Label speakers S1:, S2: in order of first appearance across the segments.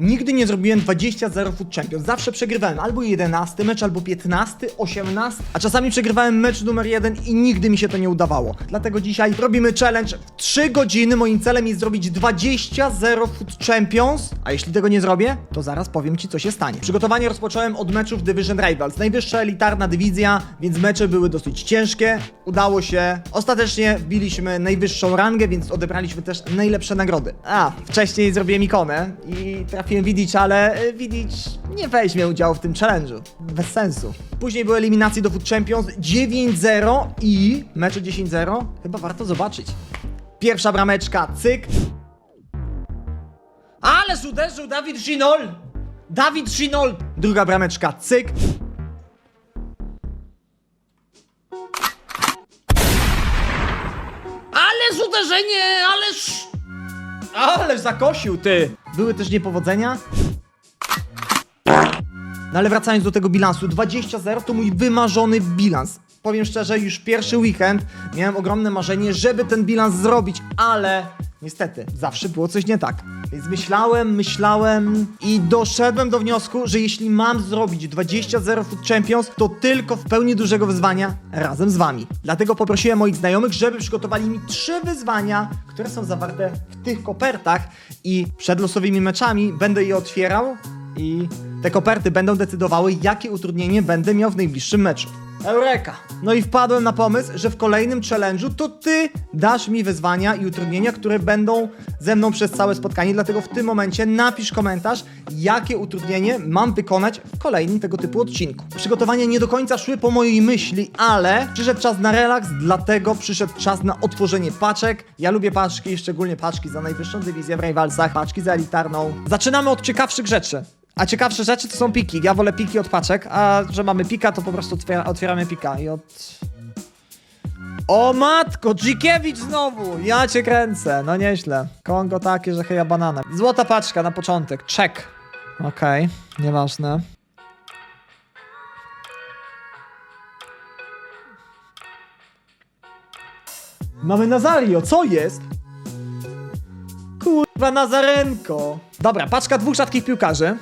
S1: Nigdy nie zrobiłem 20-0 Food Champions. Zawsze przegrywałem albo 11 mecz, albo 15, 18, a czasami przegrywałem mecz numer 1 i nigdy mi się to nie udawało. Dlatego dzisiaj robimy challenge w 3 godziny. Moim celem jest zrobić 20-0 Food Champions, a jeśli tego nie zrobię, to zaraz powiem Ci, co się stanie. Przygotowanie rozpocząłem od meczów Division Rivals. Najwyższa elitarna dywizja, więc mecze były dosyć ciężkie. Udało się. Ostatecznie wbiliśmy najwyższą rangę, więc odebraliśmy też najlepsze nagrody. A, wcześniej zrobiłem ikonę i trafiłem Widic, ale y, Widic nie weźmie udziału w tym challenge'u. Bez sensu. Później były eliminacje do Food Champions 9-0 i mecze 10-0. Chyba warto zobaczyć. Pierwsza brameczka, cyk. Ależ uderzył Dawid Ginol! Dawid Ginol! Druga brameczka, cyk. Ależ uderzenie, ależ... Ależ zakosił, ty! Były też niepowodzenia. No ale wracając do tego bilansu, 20-0 to mój wymarzony bilans. Powiem szczerze, już pierwszy weekend miałem ogromne marzenie, żeby ten bilans zrobić, ale niestety zawsze było coś nie tak. Więc myślałem, myślałem i doszedłem do wniosku, że jeśli mam zrobić 20-0 Food Champions, to tylko w pełni dużego wyzwania razem z wami. Dlatego poprosiłem moich znajomych, żeby przygotowali mi trzy wyzwania, które są zawarte w tych kopertach i przed losowymi meczami będę je otwierał i te koperty będą decydowały, jakie utrudnienie będę miał w najbliższym meczu. Eureka! No i wpadłem na pomysł, że w kolejnym challenge'u to ty dasz mi wyzwania i utrudnienia, które będą ze mną przez całe spotkanie, dlatego w tym momencie napisz komentarz, jakie utrudnienie mam wykonać w kolejnym tego typu odcinku. Przygotowania nie do końca szły po mojej myśli, ale przyszedł czas na relaks, dlatego przyszedł czas na otworzenie paczek. Ja lubię paczki, szczególnie paczki za najwyższą dywizję w Rivalsach, paczki za elitarną. Zaczynamy od ciekawszych rzeczy. A ciekawsze rzeczy to są piki. Ja wolę piki od paczek, a że mamy pika, to po prostu otwiera, otwieramy pika i od... O matko, Dzikiewicz znowu! Ja cię kręcę, no nieźle. Kongo takie, że heja banana. Złota paczka na początek, check. Okej, nieważne. Mamy Nazario, co jest? Kurwa, Nazarenko. Dobra, paczka dwóch rzadkich piłkarzy.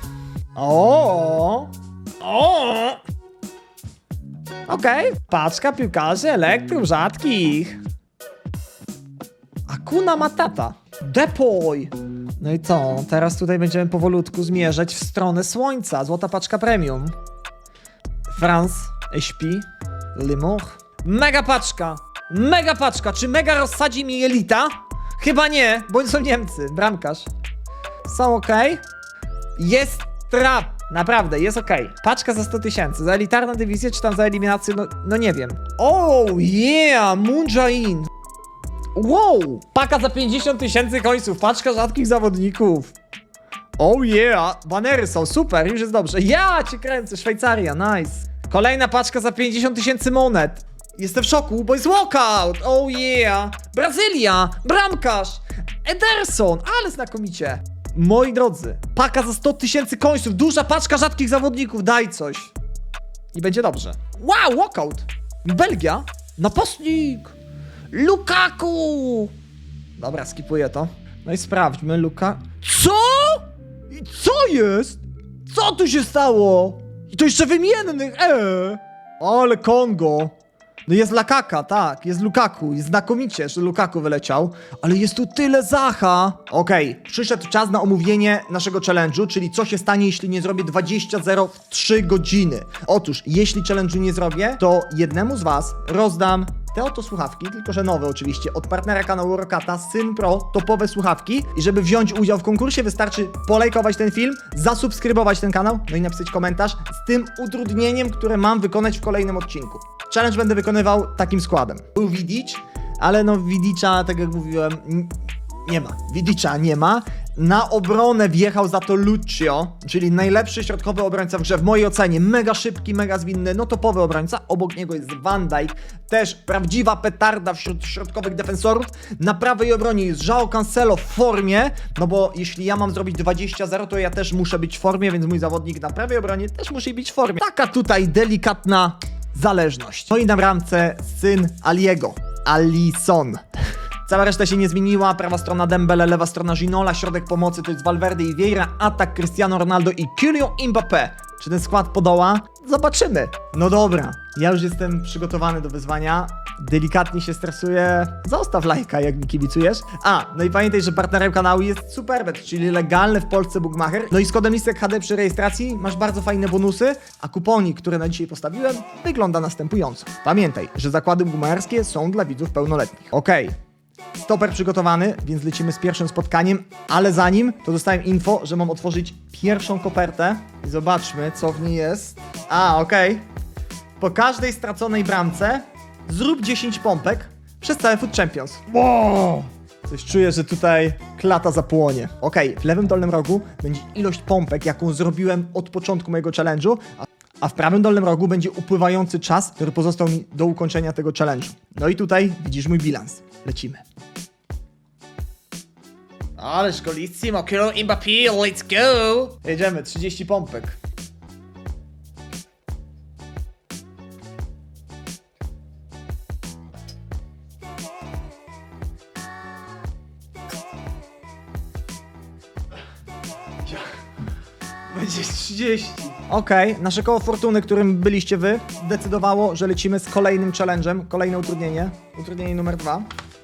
S1: O! O! Okej, paczka piłkarzy elektrum rzadkich. Akuna Matata. Depoy. No i co? Teraz tutaj będziemy powolutku zmierzać w stronę słońca. Złota paczka premium. France, HP, Limour. Mega paczka. Mega paczka. Czy mega rozsadzi mi elita? Chyba nie, bo są Niemcy. Bramkarz. Są ok. Jest trap. Naprawdę, jest ok. Paczka za 100 tysięcy. Za elitarną dywizję, czy tam za eliminację? No, no nie wiem. Oh yeah, Moonjain. Wow! Paka za 50 tysięcy końców. Paczka rzadkich zawodników. Oh yeah! Banery są super, już jest dobrze. Ja cię kręcę, Szwajcaria, nice. Kolejna paczka za 50 tysięcy monet. Jestem w szoku, bo jest walkout! Oh yeah! Brazylia! Bramkarz! Ederson! Ale znakomicie! Moi drodzy, paka za 100 tysięcy końców, duża paczka rzadkich zawodników, daj coś. I będzie dobrze. Wow, walkout! Belgia? Napastnik! Lukaku! Dobra, skipuję to. No i sprawdźmy, Luka... Co? I co jest? Co tu się stało? I to jeszcze wymiennych, eee! Ale Kongo! No jest Lakaka, tak, jest Lukaku, jest znakomicie, że Lukaku wyleciał, ale jest tu tyle Zacha. Okej, przyszedł czas na omówienie naszego challenge'u, czyli co się stanie, jeśli nie zrobię 20-0 w 3 godziny. Otóż, jeśli challenge'u nie zrobię, to jednemu z was rozdam te oto słuchawki, tylko że nowe oczywiście, od partnera kanału Rokata, Syn Pro, topowe słuchawki. I żeby wziąć udział w konkursie, wystarczy polajkować ten film, zasubskrybować ten kanał, no i napisać komentarz z tym utrudnieniem, które mam wykonać w kolejnym odcinku. Challenge będę wykonywał takim składem. Był Widic, ale no Widicza, tak jak mówiłem, nie ma. Widicza nie ma. Na obronę wjechał za to Lucio, czyli najlepszy środkowy obrońca w grze w mojej ocenie. Mega szybki, mega zwinny, no topowy obrońca. Obok niego jest Van Dijk, też prawdziwa petarda wśród środkowych defensorów. Na prawej obronie jest João Cancelo w formie, no bo jeśli ja mam zrobić 20-0, to ja też muszę być w formie, więc mój zawodnik na prawej obronie też musi być w formie. Taka tutaj delikatna zależność. No i na bramce syn Aliego, Alison. Cała reszta się nie zmieniła, prawa strona Dembele, lewa strona Ginola, środek pomocy to jest Valverde i Vieira, atak Cristiano Ronaldo i Kylian Mbappé. Czy ten skład podoła? Zobaczymy. No dobra, ja już jestem przygotowany do wyzwania. Delikatnie się stresuję. Zostaw lajka, jak mi kibicujesz. A, no i pamiętaj, że partnerem kanału jest Superbet, czyli legalny w Polsce bookmacher. No i z kodem listek HD przy rejestracji masz bardzo fajne bonusy, a kuponik, który na dzisiaj postawiłem, wygląda następująco. Pamiętaj, że zakłady bookmacherskie są dla widzów pełnoletnich. Okej. Stoper przygotowany, więc lecimy z pierwszym spotkaniem, ale zanim to dostałem info, że mam otworzyć pierwszą kopertę i zobaczmy, co w niej jest. A, okej. Po każdej straconej bramce zrób 10 pompek przez cały Food Champions. Wow! Coś czuję, że tutaj klata zapłonie. Okej, w lewym dolnym rogu będzie ilość pompek, jaką zrobiłem od początku mojego challenge'u, a- a w prawym dolnym rogu będzie upływający czas, który pozostał mi do ukończenia tego challenge'u. No i tutaj widzisz mój bilans. Lecimy.
S2: Ależ golissimo, Kylian Mbappé, let's go!
S1: Jedziemy, 30 pompek. Będzie 30. Okej, nasze koło fortuny, którym byliście wy, decydowało, że lecimy z kolejnym challenge'em, kolejne utrudnienie. Utrudnienie numer dwa.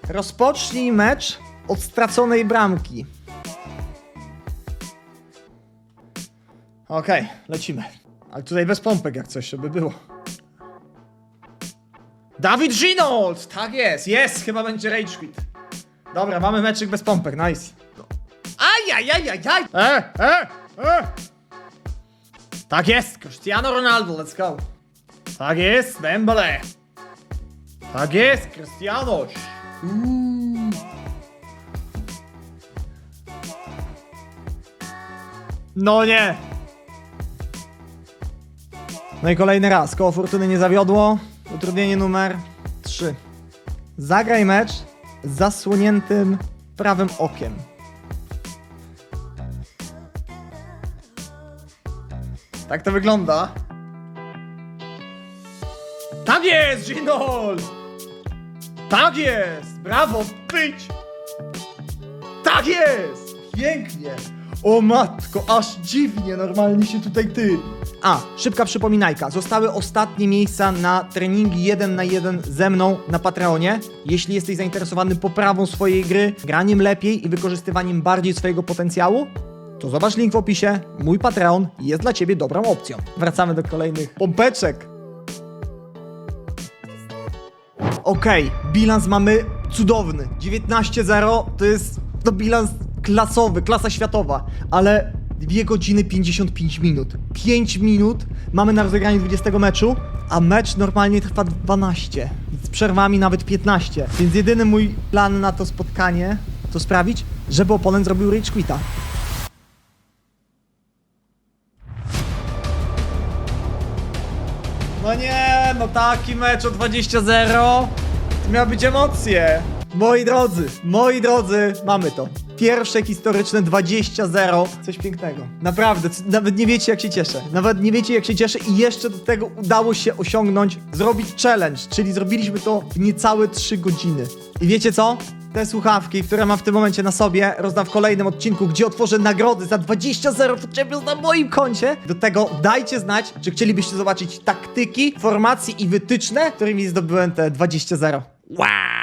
S1: Rozpocznij mecz od straconej bramki. Okej, lecimy. Ale tutaj bez pompek jak coś, żeby było. Dawid Ginold! Tak jest, jest! Chyba będzie Rage Quit. Dobra, mamy meczyk bez pompek, nice. Ajajajajaj! E, e, e! Tak jest, Cristiano Ronaldo, let's go. Tak jest, Dembele. Tak jest, Cristiano. Uuu. No nie! No i kolejny raz. Koło fortuny nie zawiodło. Utrudnienie numer 3. Zagraj mecz z zasłoniętym prawym okiem. Tak to wygląda. Tak jest, Ginol! Tak jest! Brawo, być! Tak jest! Pięknie! O matko, aż dziwnie normalnie się tutaj ty. A, szybka przypominajka. Zostały ostatnie miejsca na treningi 1 na 1 ze mną na Patreonie. Jeśli jesteś zainteresowany poprawą swojej gry, graniem lepiej i wykorzystywaniem bardziej swojego potencjału, to zobacz link w opisie. Mój Patreon jest dla ciebie dobrą opcją. Wracamy do kolejnych pompeczek. Okej, bilans mamy cudowny. 19-0 to jest to bilans klasowy, klasa światowa, ale 2 godziny 55 minut. 5 minut mamy na rozegranie 20 meczu, a mecz normalnie trwa 12. Z przerwami nawet 15. Więc jedyny mój plan na to spotkanie to sprawić, żeby oponent zrobił rage quita. No taki mecz o 20-0 to miały być emocje. Moi drodzy, moi drodzy, mamy to. Pierwsze historyczne 20-0. Coś pięknego. Naprawdę, c- nawet nie wiecie jak się cieszę. Nawet nie wiecie jak się cieszę i jeszcze do tego udało się osiągnąć, zrobić challenge, czyli zrobiliśmy to w niecałe 3 godziny. I wiecie co? Te słuchawki, które mam w tym momencie na sobie, rozdam w kolejnym odcinku, gdzie otworzę nagrody za 20-0 Food Champions na moim koncie. Do tego dajcie znać, czy chcielibyście zobaczyć taktyki, formacje i wytyczne, którymi zdobyłem te 20-0.
S2: Wow!